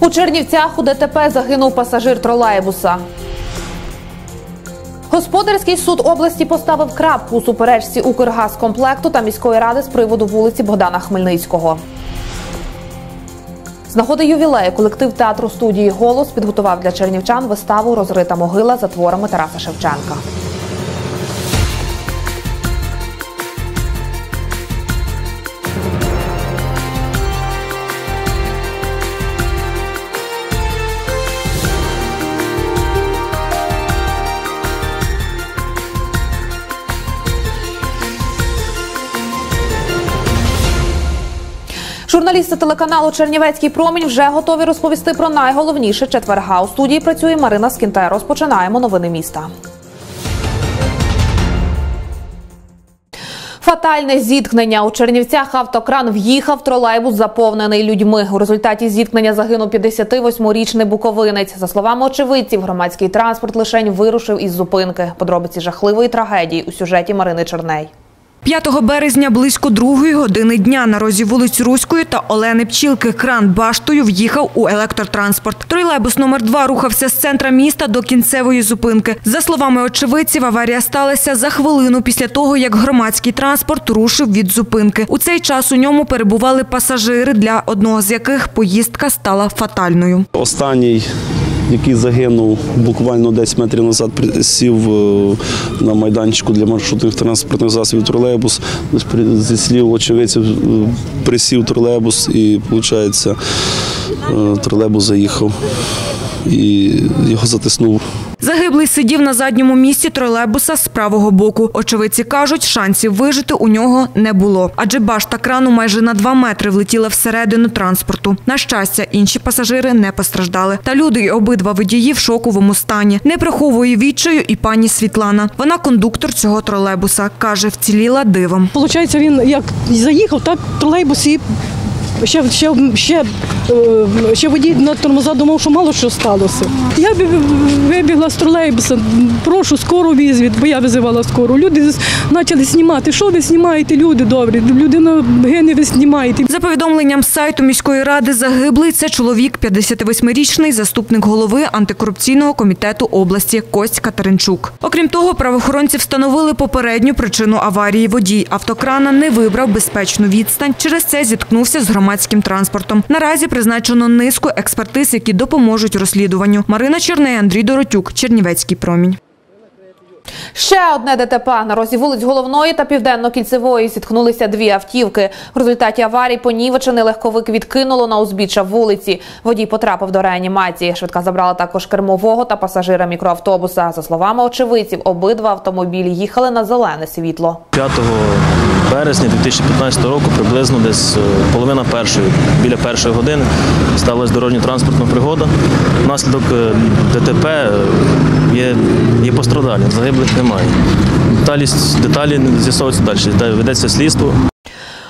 У Чернівцях у ДТП загинув пасажир тролейбуса. Господарський суд області поставив крапку у суперечці Укргазкомплекту та міської ради з приводу вулиці Богдана Хмельницького. З нагоди ювілею колектив театру студії Голос підготував для чернівчан виставу Розрита могила за творами Тараса Шевченка. Журналісти телеканалу Чернівецький промінь вже готові розповісти про найголовніше четверга. У студії працює Марина Скінте. Розпочинаємо новини міста. Фатальне зіткнення у Чернівцях автокран в'їхав тролейбус, заповнений людьми. У результаті зіткнення загинув 58-річний буковинець. За словами очевидців, громадський транспорт лишень вирушив із зупинки. Подробиці жахливої трагедії у сюжеті Марини Черней. 5 березня близько другої години дня на розі вулиць Руської та Олени Пчілки кран баштою в'їхав у електротранспорт. Тролейбус номер 2 рухався з центра міста до кінцевої зупинки. За словами очевидців, аварія сталася за хвилину після того, як громадський транспорт рушив від зупинки. У цей час у ньому перебували пасажири, для одного з яких поїздка стала фатальною. Останній, який загинув буквально 10 метрів назад, сів е, на майданчику для маршрутних транспортних засобів тролейбус. Зі слів очевидців е, присів тролейбус і, виходить, тролейбус заїхав і його затиснув Загиблий сидів на задньому місці тролейбуса з правого боку. Очевидці кажуть, шансів вижити у нього не було, адже башта крану майже на два метри влетіла всередину транспорту. На щастя, інші пасажири не постраждали. Та люди й обидва водії в шоковому стані. Не приховує відчаю і пані Світлана. Вона кондуктор цього тролейбуса. каже, вціліла дивом. Получається, він як заїхав, так тролейбус і ще, ще, ще, е, ще водій на тормоза думав, що мало що сталося. Я вибігла з тролейбуса, прошу скору візвід, бо я визивала скору. Люди почали знімати. Що ви знімаєте, люди добрі? Людина гине, ви знімаєте. За повідомленням сайту міської ради загиблий це чоловік 58-річний заступник голови антикорупційного комітету області Кость Катеринчук. Окрім того, правоохоронці встановили попередню причину аварії. Водій автокрана не вибрав безпечну відстань. Через це зіткнувся з громадським транспортом. Наразі призначено низку експертиз, які допоможуть розслідуванню. Марина Черней, Андрій Доротюк, Чернівецький промінь. Ще одне ДТП на розі вулиць головної та південно-кільцевої зіткнулися дві автівки. В результаті аварії понівечений легковик відкинуло на узбіччя вулиці. Водій потрапив до реанімації. Швидка забрала також кермового та пасажира мікроавтобуса. За словами очевидців, обидва автомобілі їхали на зелене світло. 5 березня 2015 року, приблизно десь е, половина першої, біля першої години, сталася дорожньо-транспортна пригода. Внаслідок е, ДТП е, є, є пострадалі, загиблих немає. Деталі, деталі з'ясовуються далі. Де Ведеться слідство.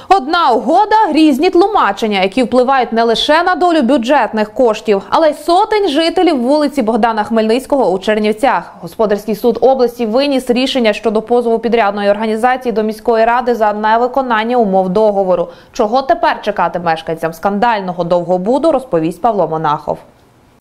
Одна угода різні тлумачення, які впливають не лише на долю бюджетних коштів, але й сотень жителів вулиці Богдана Хмельницького у Чернівцях. Господарський суд області виніс рішення щодо позову підрядної організації до міської ради за невиконання умов договору. Чого тепер чекати мешканцям скандального довгобуду, розповість Павло Монахов.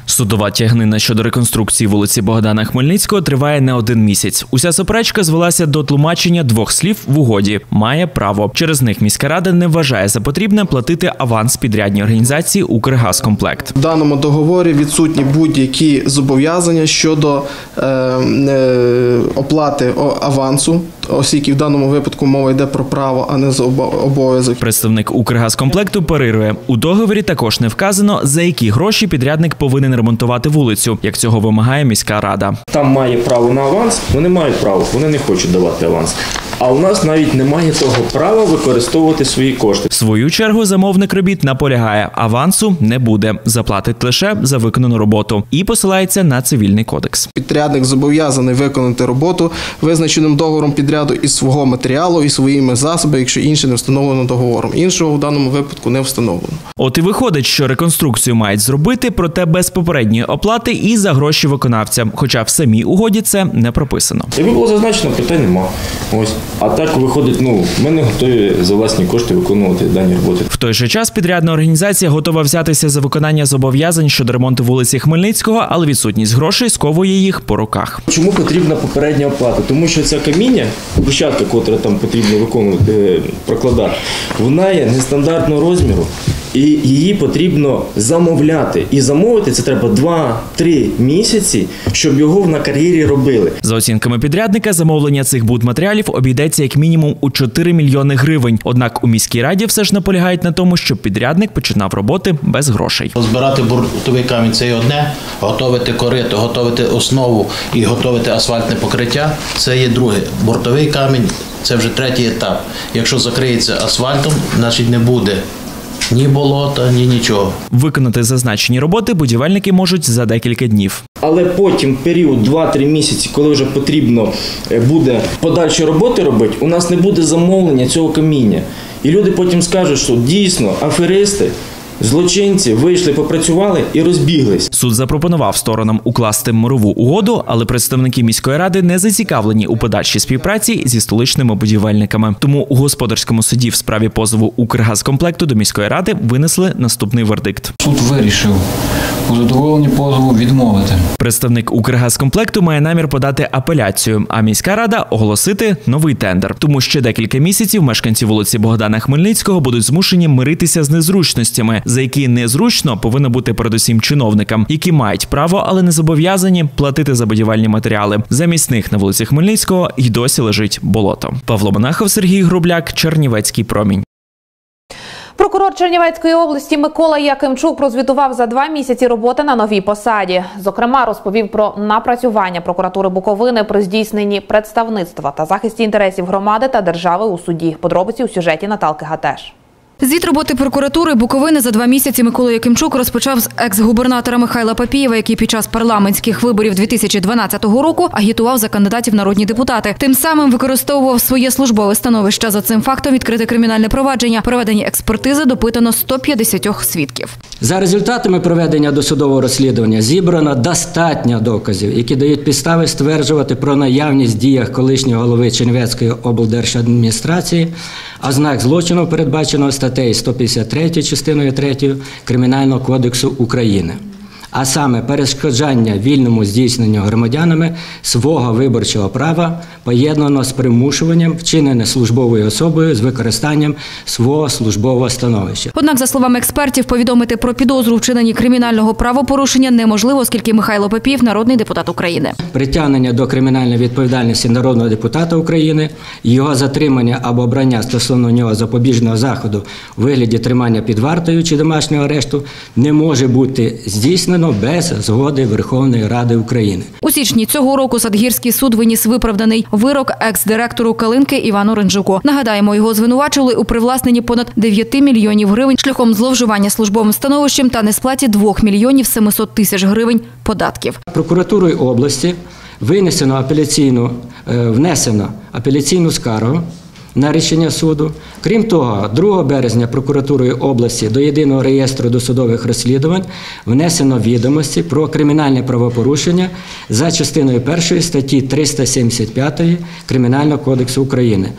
Судова тягнина щодо реконструкції вулиці Богдана Хмельницького триває не один місяць. Уся суперечка звелася до тлумачення двох слів в угоді. Має право. Через них міська рада не вважає за потрібне платити аванс підрядній організації Укргазкомплект. В даному договорі відсутні будь-які зобов'язання щодо е, е, оплати авансу, оскільки в даному випадку мова йде про право, а не за обо- обов'язок. Представник Укргазкомплекту парирує у договорі. Також не вказано за які гроші підрядник повинен ремонтувати вулицю, як цього вимагає міська рада. там має право на аванс, вони мають право, вони не хочуть давати аванс. А у нас навіть немає того права використовувати свої кошти. В свою чергу замовник робіт наполягає, авансу не буде, заплатить лише за виконану роботу і посилається на цивільний кодекс. Підрядник зобов'язаний виконати роботу визначеним договором підряду із свого матеріалу і своїми засобами, якщо інше не встановлено договором. Іншого в даному випадку не встановлено. От і виходить, що реконструкцію мають зробити, проте без попередньої оплати і за гроші виконавця. Хоча в самій угоді це не прописано. Якби було зазначено, питань нема. Ось. А так виходить, ну ми не готові за власні кошти виконувати дані роботи. В той же час підрядна організація готова взятися за виконання зобов'язань щодо ремонту вулиці Хмельницького, але відсутність грошей сковує їх по руках. Чому потрібна попередня оплата? Тому що ця каміння, брусчатка, котра там потрібно виконувати, е, прокладати, вона є нестандартного розміру. І її потрібно замовляти. І замовити це треба 2-3 місяці, щоб його на кар'єрі робили. За оцінками підрядника, замовлення цих будматеріалів обійдеться як мінімум у 4 мільйони гривень. Однак у міській раді все ж наполягають на тому, щоб підрядник починав роботи без грошей. Збирати буртовий камінь це є одне, готувати корито, готувати основу і готувати асфальтне покриття це є друге. Бортовий камінь це вже третій етап. Якщо закриється асфальтом, значить не буде ні болота, ні нічого. Виконати зазначені роботи будівельники можуть за декілька днів. Але потім період 2-3 місяці, коли вже потрібно е, буде подальші роботи робити, у нас не буде замовлення цього каміння. І люди потім скажуть, що дійсно аферисти, злочинці вийшли, попрацювали і розбіглись. Суд запропонував сторонам укласти мирову угоду, але представники міської ради не зацікавлені у подальшій співпраці зі столичними будівельниками. Тому у господарському суді в справі позову Укргазкомплекту до міської ради винесли наступний вердикт. Суд вирішив у задоволенні позову відмовити. Представник Укргазкомплекту має намір подати апеляцію, а міська рада оголосити новий тендер. Тому ще декілька місяців мешканці вулиці Богдана Хмельницького будуть змушені миритися з незручностями, за які незручно повинно бути передусім чиновникам, які мають право, але не зобов'язані платити за будівельні матеріали. Замість них на вулиці Хмельницького й досі лежить болото. Павло Монахов, Сергій Грубляк, Чернівецький промінь. Прокурор Чернівецької області Микола Якимчук прозвітував за два місяці роботи на новій посаді. Зокрема, розповів про напрацювання прокуратури Буковини при здійсненні представництва та захисті інтересів громади та держави у суді. Подробиці у сюжеті Наталки Гатеш. Звіт роботи прокуратури Буковини за два місяці Микола Якимчук розпочав з екс-губернатора Михайла Папієва, який під час парламентських виборів 2012 року агітував за кандидатів народні депутати. Тим самим використовував своє службове становище. За цим фактом відкрите кримінальне провадження. Проведені експертизи допитано 150 свідків. За результатами проведення досудового розслідування зібрано достатньо доказів, які дають підстави стверджувати про наявність діях колишнього голови Чернівецької облдержадміністрації ознак злочину, передбаченого статтею 153 частиною 3 Кримінального кодексу України. А саме перешкоджання вільному здійсненню громадянами свого виборчого права поєднано з примушуванням, вчинене службовою особою з використанням свого службового становища. Однак, за словами експертів, повідомити про підозру вчиненні кримінального правопорушення неможливо, оскільки Михайло Папієв – народний депутат України. Притягнення до кримінальної відповідальності народного депутата України, його затримання або обрання стосовно нього запобіжного заходу у вигляді тримання під вартою чи домашнього арешту не може бути здійснено без згоди Верховної Ради України. У січні цього року Садгірський суд виніс виправданий вирок екс-директору Калинки Івану Ренджуку. Нагадаємо, його звинувачували у привласненні понад 9 мільйонів гривень шляхом зловживання службовим становищем та несплаті 2 мільйонів 700 тисяч гривень податків. Прокуратурою області винесено апеляційну, е, внесено апеляційну скаргу на рішення суду. Крім того, 2 березня прокуратурою області до єдиного реєстру досудових розслідувань внесено відомості про кримінальне правопорушення за частиною 1 статті 375 Кримінального кодексу України.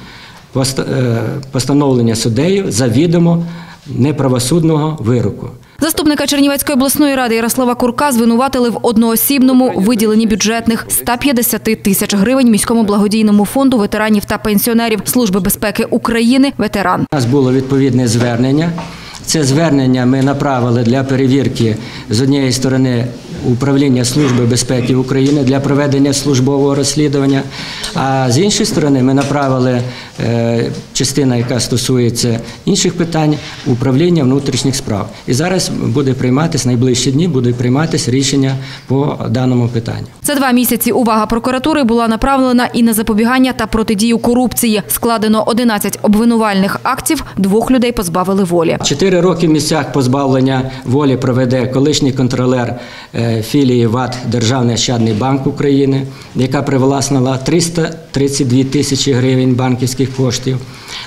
Е, Постановлення суддею завідомо неправосудного вироку. Заступника Чернівецької обласної ради Ярослава Курка звинуватили в одноосібному виділенні бюджетних 150 тисяч гривень міському благодійному фонду ветеранів та пенсіонерів Служби безпеки України «Ветеран». У нас було відповідне звернення. Це звернення ми направили для перевірки з однієї сторони управління Служби безпеки України для проведення службового розслідування. А з іншої сторони, ми направили частина, яка стосується інших питань, управління внутрішніх справ. І зараз буде прийматися найближчі дні, буде прийматися рішення по даному питанню. За два місяці увага прокуратури була направлена і на запобігання та протидію корупції. Складено 11 обвинувальних актів, двох людей позбавили волі. Чотири роки в місцях позбавлення волі проведе колишній контролер е, філії ВАТ Державний Ощадний банк України, яка привласнила 332 тисячі гривень банківських коштів.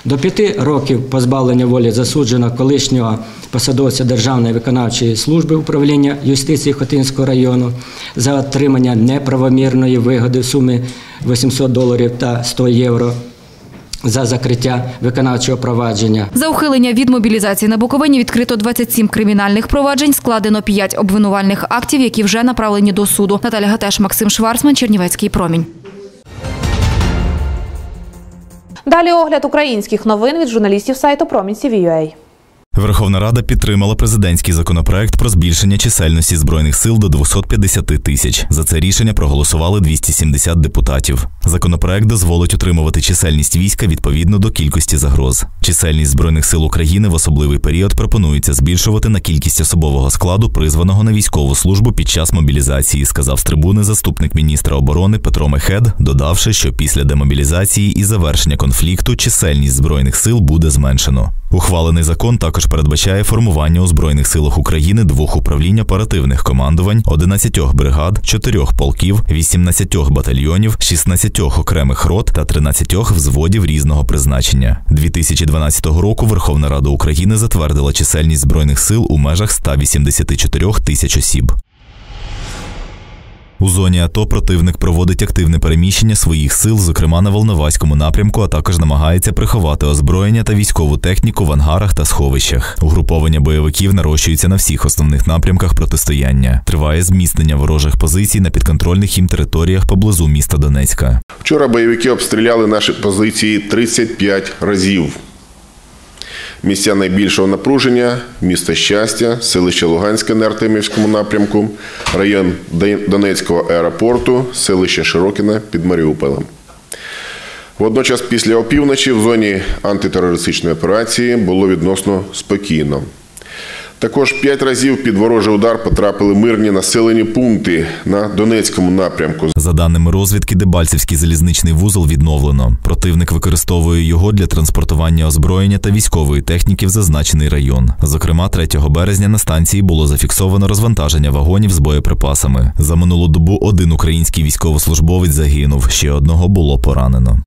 До п'яти років позбавлення волі засуджено колишнього посадовця Державної виконавчої служби управління юстиції Хотинського району за отримання неправомірної вигоди в сумі 800 доларів та 100 євро. за закриття виконавчого провадження. За ухилення від мобілізації на Буковині відкрито 27 кримінальних проваджень, складено 5 обвинувальних актів, які вже направлені до суду. Наталя Гатеш, Максим Шварцман, Чернівецький промінь. Далі огляд українських новин від журналістів сайту Промінь.CVUA. Верховна Рада підтримала президентський законопроект про збільшення чисельності збройних сил до 250 тисяч. За це рішення проголосували 270 депутатів. Законопроект дозволить утримувати чисельність війська відповідно до кількості загроз. Чисельність збройних сил України в особливий період пропонується збільшувати на кількість особового складу, призваного на військову службу під час мобілізації, сказав з трибуни заступник міністра оборони Петро Мехед, додавши, що після демобілізації і завершення конфлікту чисельність збройних сил буде зменшено. Ухвалений закон також передбачає формування у збройних силах України двох управлінь оперативних командувань, 11 бригад, 4 полків, 18 батальйонів, 16 окремих рот та 13 взводів різного призначення. 2012 року Верховна Рада України затвердила чисельність збройних сил у межах 184 тисяч осіб. У зоні АТО противник проводить активне переміщення своїх сил, зокрема на Волноваському напрямку, а також намагається приховати озброєння та військову техніку в ангарах та сховищах. Угруповання бойовиків нарощується на всіх основних напрямках протистояння. Триває зміцнення ворожих позицій на підконтрольних їм територіях поблизу міста Донецька. Вчора бойовики обстріляли наші позиції 35 разів. Місця найбільшого напруження місто Щастя, селище Луганське на Артемівському напрямку, район Донецького аеропорту, селище Широкіна під Маріуполем. Водночас, після опівночі в зоні антитерористичної операції було відносно спокійно. Також п'ять разів під ворожий удар потрапили мирні населені пункти на Донецькому напрямку. За даними розвідки, Дебальцевський залізничний вузол відновлено. Противник використовує його для транспортування озброєння та військової техніки в зазначений район. Зокрема, 3 березня на станції було зафіксовано розвантаження вагонів з боєприпасами. За минулу добу один український військовослужбовець загинув, ще одного було поранено.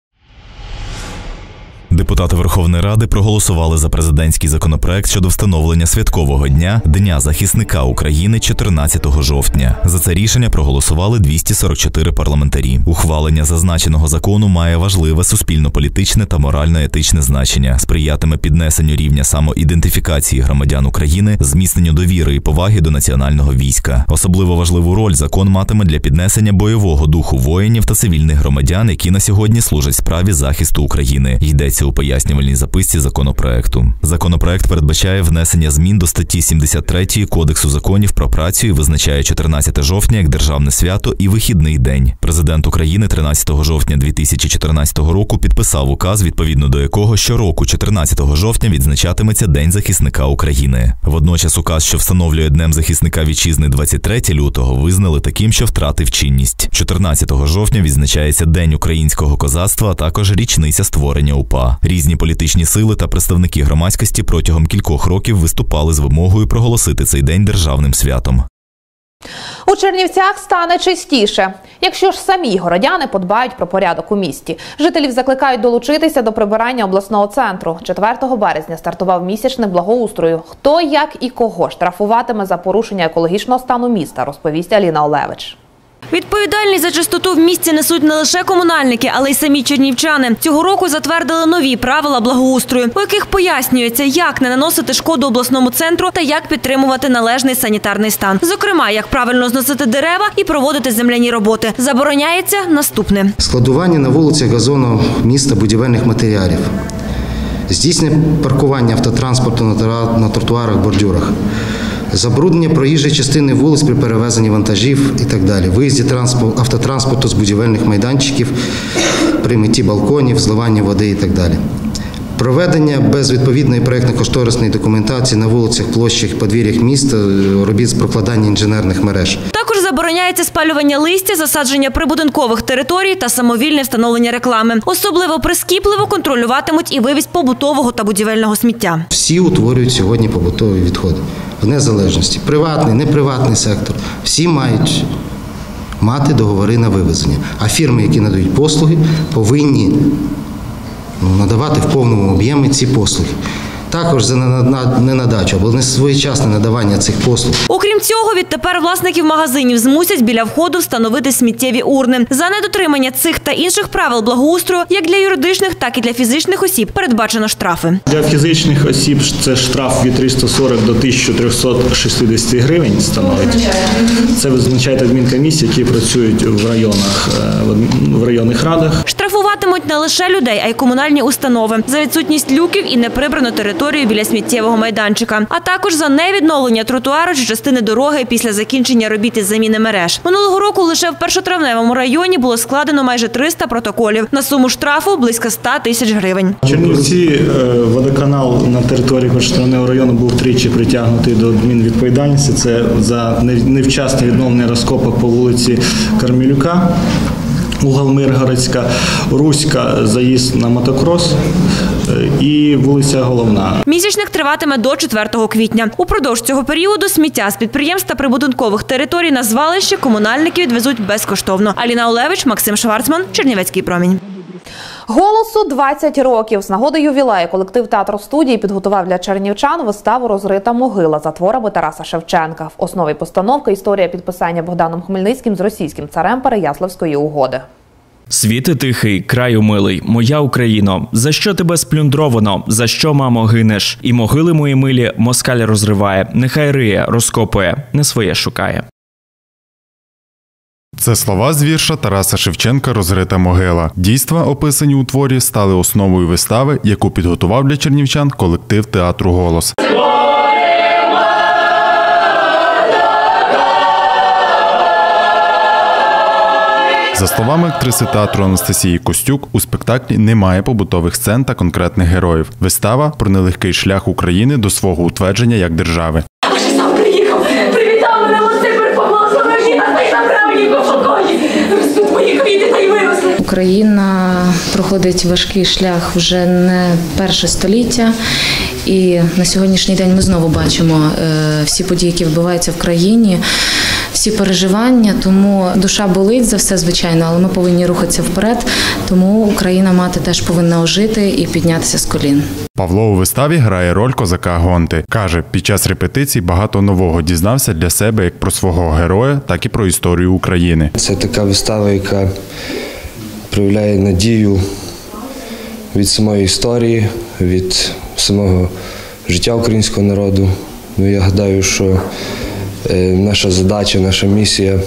Депутати Верховної Ради проголосували за президентський законопроект щодо встановлення святкового дня Дня захисника України 14 жовтня. За це рішення проголосували 244 парламентарі. Ухвалення зазначеного закону має важливе суспільно-політичне та морально-етичне значення, сприятиме піднесенню рівня самоідентифікації громадян України, зміцненню довіри і поваги до національного війська. Особливо важливу роль закон матиме для піднесення бойового духу воїнів та цивільних громадян, які на сьогодні служать справі захисту України. Йдеться у пояснювальній записці законопроекту. Законопроект передбачає внесення змін до статті 73 Кодексу законів про працю і визначає 14 жовтня як державне свято і вихідний день. Президент України 13 жовтня 2014 року підписав указ, відповідно до якого щороку, 14 жовтня, відзначатиметься День захисника України. Водночас, указ, що встановлює Днем захисника вітчизни 23 лютого, визнали таким, що втратив чинність. 14 жовтня відзначається День українського козацтва, а також річниця створення УПА. Різні політичні сили та представники громадськості протягом кількох років виступали з вимогою проголосити цей день державним святом. У Чернівцях стане чистіше, якщо ж самі городяни подбають про порядок у місті. Жителів закликають долучитися до прибирання обласного центру. 4 березня стартував місячник благоустрою. Хто, як і кого штрафуватиме за порушення екологічного стану міста, розповість Аліна Олевич. Відповідальність за чистоту в місті несуть не лише комунальники, але й самі чернівчани. Цього року затвердили нові правила благоустрою, у яких пояснюється, як не наносити шкоду обласному центру та як підтримувати належний санітарний стан. Зокрема, як правильно зносити дерева і проводити земляні роботи. Забороняється наступне складування на вулицях газону міста будівельних матеріалів, здійснення паркування автотранспорту на тротуарах, бордюрах забруднення проїжджої частини вулиць при перевезенні вантажів і так далі, виїзді автотранспорту з будівельних майданчиків, при меті балконів, зливання води і так далі. Проведення без відповідної проєктно-кошторисної документації на вулицях, площах, подвір'ях міста, робіт з прокладання інженерних мереж. Також забороняється спалювання листя, засадження прибудинкових територій та самовільне встановлення реклами. Особливо прискіпливо контролюватимуть і вивіз побутового та будівельного сміття. Всі утворюють сьогодні побутові відходи в незалежності. Приватний, неприватний сектор. Всі мають мати договори на вивезення. А фірми, які надають послуги, повинні надавати в повному об'ємі ці послуги. Також за ненадачу або не своєчасне надавання цих послуг. Окрім цього, відтепер власників магазинів змусять біля входу встановити сміттєві урни. За недотримання цих та інших правил благоустрою, як для юридичних, так і для фізичних осіб, передбачено штрафи. Для фізичних осіб це штраф від 340 до 1360 гривень становить. Це визначають адмінкомісії, які працюють в районах, е, в районних радах. Штрафуватимуть не лише людей, а й комунальні установи за відсутність люків і неприбрану територію біля сміттєвого майданчика, а також за невідновлення тротуару чи частини дороги після закінчення робіт із заміни мереж. Минулого року лише в першотравневому районі було складено майже 300 протоколів на суму штрафу близько 100 тисяч гривень. Чернівці е, водоканал на території Першотравневого району був тричі притягнутий до адмінвідповідальності. Це за нев- невчасне відновлення розкопок по вулиці Кармелюка. Угол Миргородська, Руська, заїзд на мотокрос е, і вулиця Головна. Місячник триватиме до 4 квітня. Упродовж цього періоду сміття з підприємств та прибудинкових територій на звалище комунальники відвезуть безкоштовно. Аліна Олевич, Максим Шварцман, Чернівецький промінь. Голосу 20 років. З нагоди ювілею колектив театру студії підготував для чернівчан виставу Розрита могила за творами Тараса Шевченка. В основі постановки історія підписання Богданом Хмельницьким з російським царем Переяславської угоди. Світи тихий, краю милий, моя Україно, за що тебе сплюндровано, за що, мамо, гинеш? І могили мої милі москаль розриває, нехай риє, розкопує, не своє шукає. Це слова з вірша Тараса Шевченка Розрита могила. Дійства, описані у творі, стали основою вистави, яку підготував для чернівчан колектив театру Голос. За словами актриси театру Анастасії Костюк, у спектаклі немає побутових сцен та конкретних героїв. Вистава про нелегкий шлях України до свого утвердження як держави. Україна проходить важкий шлях вже не перше століття, і на сьогоднішній день ми знову бачимо е, всі події, які відбуваються в країні. Всі переживання, тому душа болить за все, звичайно, але ми повинні рухатися вперед. Тому Україна мати теж повинна ожити і піднятися з колін. Павло у виставі грає роль козака Гонти. Каже, під час репетицій багато нового дізнався для себе як про свого героя, так і про історію України. Це така вистава, яка проявляє надію від самої історії, від самого життя українського народу. Ну, я гадаю, що е, наша задача, наша місія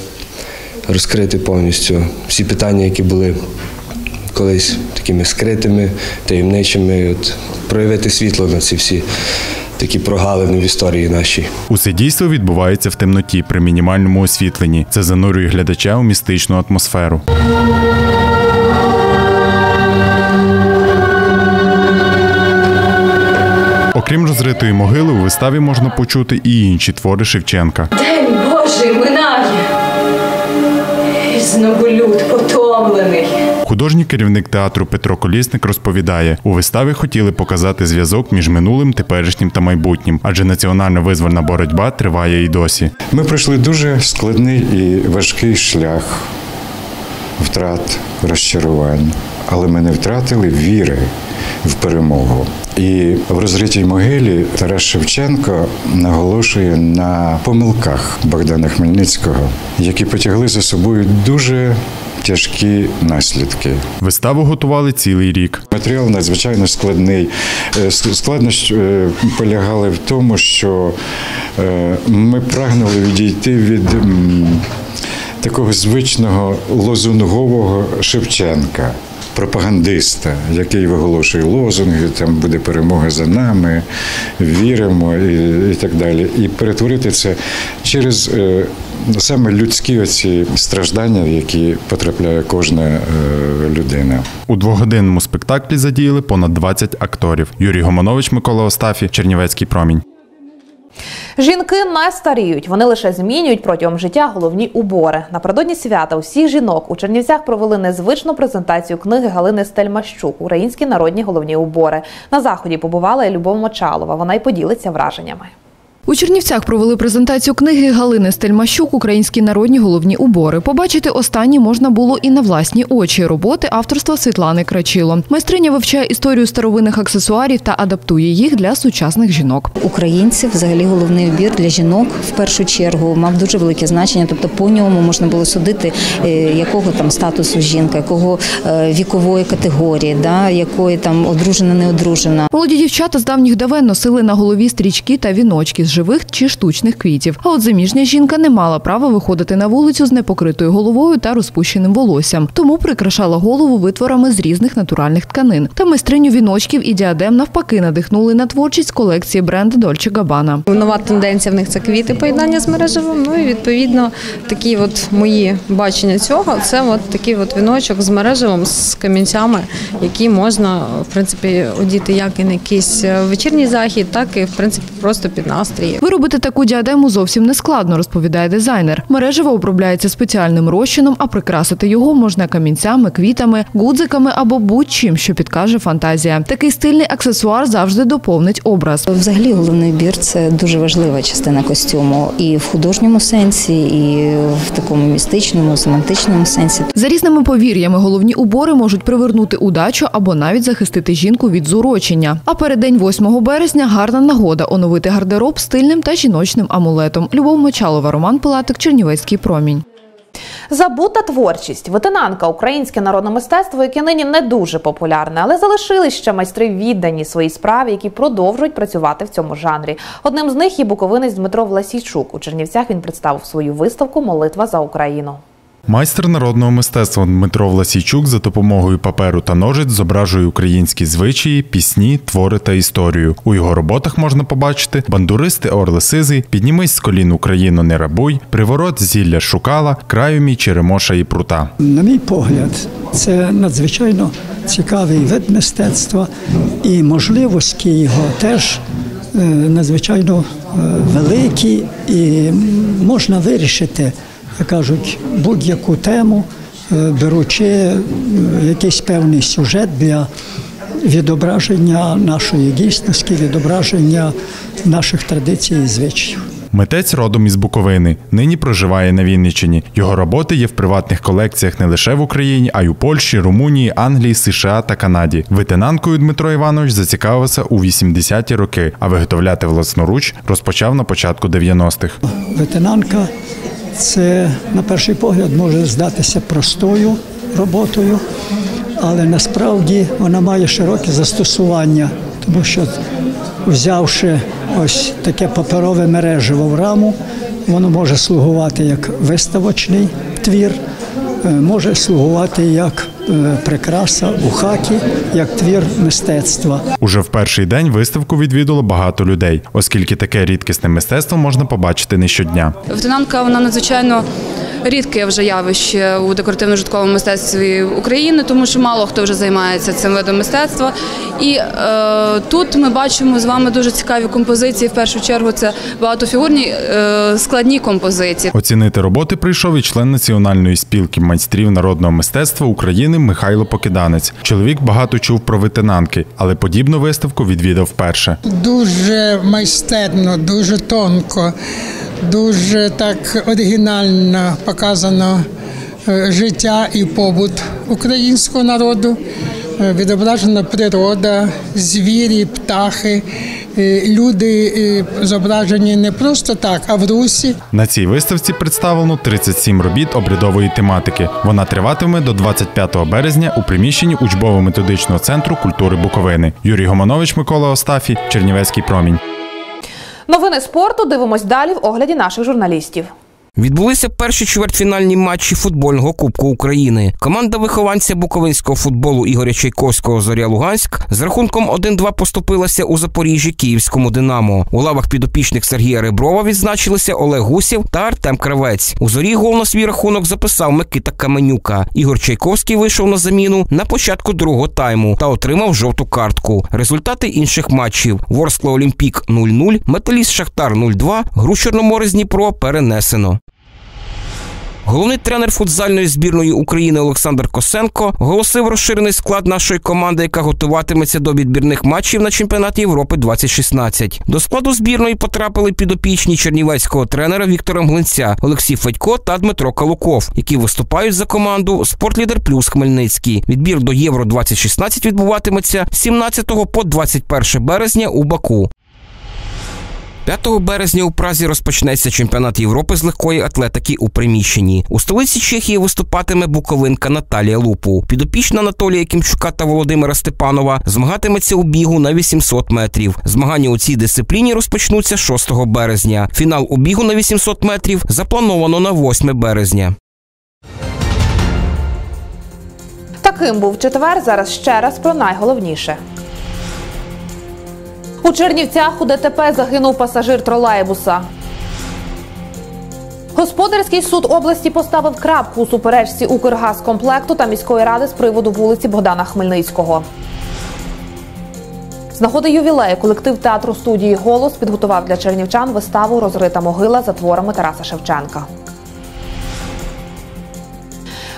розкрити повністю всі питання, які були колись такими скритими, таємничими, от, проявити світло на ці всі такі прогалини в історії нашій. Усе дійство відбувається в темноті при мінімальному освітленні. Це занурює глядача у містичну атмосферу. Окрім розритої могили, у виставі можна почути і інші твори Шевченка. День Божий минає. І знову потомлений. Художній керівник театру Петро Колісник розповідає, у виставі хотіли показати зв'язок між минулим, теперішнім та майбутнім, адже національна визвольна боротьба триває і досі. Ми пройшли дуже складний і важкий шлях втрат, розчарувань, але ми не втратили віри в перемогу. І в розритій могилі Тарас Шевченко наголошує на помилках Богдана Хмельницького, які потягли за собою дуже тяжкі наслідки. Виставу готували цілий рік. Матеріал надзвичайно складний. Е, Складність е, полягала в тому, що е, ми прагнули відійти від такого звичного лозунгового Шевченка. Пропагандиста, який виголошує лозунги, там буде перемога за нами, віримо і, і так далі. І перетворити це через е, саме людські оці страждання, в які потрапляє кожна е, людина. У двогодинному спектаклі задіяли понад 20 акторів. Юрій Гомонович, Микола Остафі, Чернівецький промінь. Жінки не старіють, вони лише змінюють протягом життя головні убори. Напередодні свята усіх жінок у Чернівцях провели незвичну презентацію книги Галини Стельмащук Українські народні головні убори. На заході побувала і Любов Мочалова. Вона й поділиться враженнями. У Чернівцях провели презентацію книги Галини Стельмащук Українські народні головні убори. Побачити останні можна було і на власні очі. Роботи авторства Світлани Крачило. Майстриня вивчає історію старовинних аксесуарів та адаптує їх для сучасних жінок. Українців взагалі головний убір для жінок в першу чергу мав дуже велике значення. Тобто по ньому можна було судити, е, якого там статусу жінка, якого е, вікової категорії, да, якої там одружена, не одружена. Молоді дівчата з давніх давен носили на голові стрічки та віночки з живих чи штучних квітів. А от заміжня жінка не мала права виходити на вулицю з непокритою головою та розпущеним волоссям, тому прикрашала голову витворами з різних натуральних тканин. Та майстриню віночків і діадем навпаки надихнули на творчість колекції бренду Dolce Gabbana. Нова тенденція в них це квіти поєднання з мережевим. Ну і відповідно такі от мої бачення цього це от такий от віночок з мережевим з камінцями, які можна в принципі одіти як і на якийсь вечірній захід, так і в принципі просто під настрій. Виробити таку діадему зовсім не складно, розповідає дизайнер. Мережево обробляється спеціальним розчином, а прикрасити його можна камінцями, квітами, гудзиками або будь-чим, що підкаже фантазія. Такий стильний аксесуар завжди доповнить образ. Взагалі головний убір це дуже важлива частина костюму і в художньому сенсі, і в такому містичному, семантичному сенсі. За різними повір'ями, головні убори можуть привернути удачу або навіть захистити жінку від зурочення. А переддень 8 березня гарна нагода оновити гардероб стильним та жіночним амулетом. Любов Мочалова, Роман Пилатик, Чернівецький промінь. Забута творчість, витинанка, українське народне мистецтво, яке нині не дуже популярне, але залишились ще майстри віддані своїй справі, які продовжують працювати в цьому жанрі. Одним з них є буковинець Дмитро Власійчук. У Чернівцях він представив свою виставку Молитва за Україну. Майстер народного мистецтва Дмитро Власійчук за допомогою паперу та ножиць зображує українські звичаї, пісні, твори та історію. У його роботах можна побачити бандуристи Орли Сизий, піднімись з колін Україну, не рабуй, приворот зілля шукала, краю мій черемоша і прута. На мій погляд, це надзвичайно цікавий вид мистецтва і можливості його теж е, надзвичайно е, великі, і можна вирішити кажуть, будь-яку тему, е, беручи е, якийсь певний сюжет для відображення нашої дійсності, відображення наших традицій і звичаїв. Митець родом із Буковини. Нині проживає на Вінниччині. Його роботи є в приватних колекціях не лише в Україні, а й у Польщі, Румунії, Англії, США та Канаді. Ветенанкою Дмитро Іванович зацікавився у 80-ті роки, а виготовляти власноруч розпочав на початку 90-х. Ветенанка це, на перший погляд, може здатися простою роботою, але насправді вона має широке застосування, тому що, взявши ось таке паперове мережево в раму, воно може слугувати як виставочний твір, е, може слугувати як прикраса у хаті, як твір мистецтва. Уже в перший день виставку відвідало багато людей, оскільки таке рідкісне мистецтво можна побачити не щодня. Ветенанка вона надзвичайно рідке вже явище у декоративно-житковому мистецтві України, тому що мало хто вже займається цим видом мистецтва. І е, тут ми бачимо з вами дуже цікаві композиції. В першу чергу це багатофігурні е, складні композиції. Оцінити роботи прийшов і член національної спілки майстрів народного мистецтва України Михайло Покиданець. Чоловік багато чув про ветенанки, але подібну виставку відвідав вперше. Дуже майстерно, дуже тонко, дуже так оригінально показано е, життя і побут українського народу. Е, Відображена природа, звірі, птахи, е, люди е, зображені не просто так, а в русі. На цій виставці представлено 37 робіт обрядової тематики. Вона триватиме до 25 березня у приміщенні учбово-методичного центру культури Буковини. Юрій Гоманович, Микола Остафій, Чернівецький промінь. Новини спорту дивимось далі в огляді наших журналістів. Відбулися перші чвертьфінальні матчі футбольного Кубку України. Команда вихованця буковинського футболу Ігоря Чайковського Зоря Луганськ з рахунком 1-2 поступилася у Запоріжжі Київському Динамо. У лавах підопічних Сергія Реброва відзначилися Олег Гусєв та Артем Кравець. У зорі гол на свій рахунок записав Микита Каменюка. Ігор Чайковський вийшов на заміну на початку другого тайму та отримав жовту картку. Результати інших матчів: Ворскла Олімпік 0-0, Металіст Шахтар 0-2, гру Чорноморець Дніпро перенесено. Головний тренер футзальної збірної України Олександр Косенко оголосив розширений склад нашої команди, яка готуватиметься до відбірних матчів на чемпіонаті Європи 2016. До складу збірної потрапили підопічні чернівецького тренера Віктора Мглинця, Олексій Федько та Дмитро Калуков, які виступають за команду Спортлідер Плюс Хмельницький. Відбір до Євро 2016 відбуватиметься з 17 по 21 березня у Баку. 5 березня у Празі розпочнеться чемпіонат Європи з легкої атлетики у приміщенні. У столиці Чехії виступатиме буковинка Наталія Лупу. Підопічна Анатолія Кімчука та Володимира Степанова змагатиметься у бігу на 800 метрів. Змагання у цій дисципліні розпочнуться 6 березня. Фінал у бігу на 800 метрів заплановано на 8 березня. Таким був четвер. Зараз ще раз про найголовніше. У Чернівцях у ДТП загинув пасажир тролейбуса. Господарський суд області поставив крапку у суперечці Укргазкомплекту та міської ради з приводу вулиці Богдана Хмельницького. З нагоди ювілею колектив театру студії Голос підготував для чернівчан виставу Розрита могила за творами Тараса Шевченка.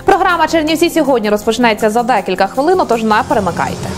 Програма Чернівці сьогодні розпочнеться за декілька хвилин, тож не перемикайте.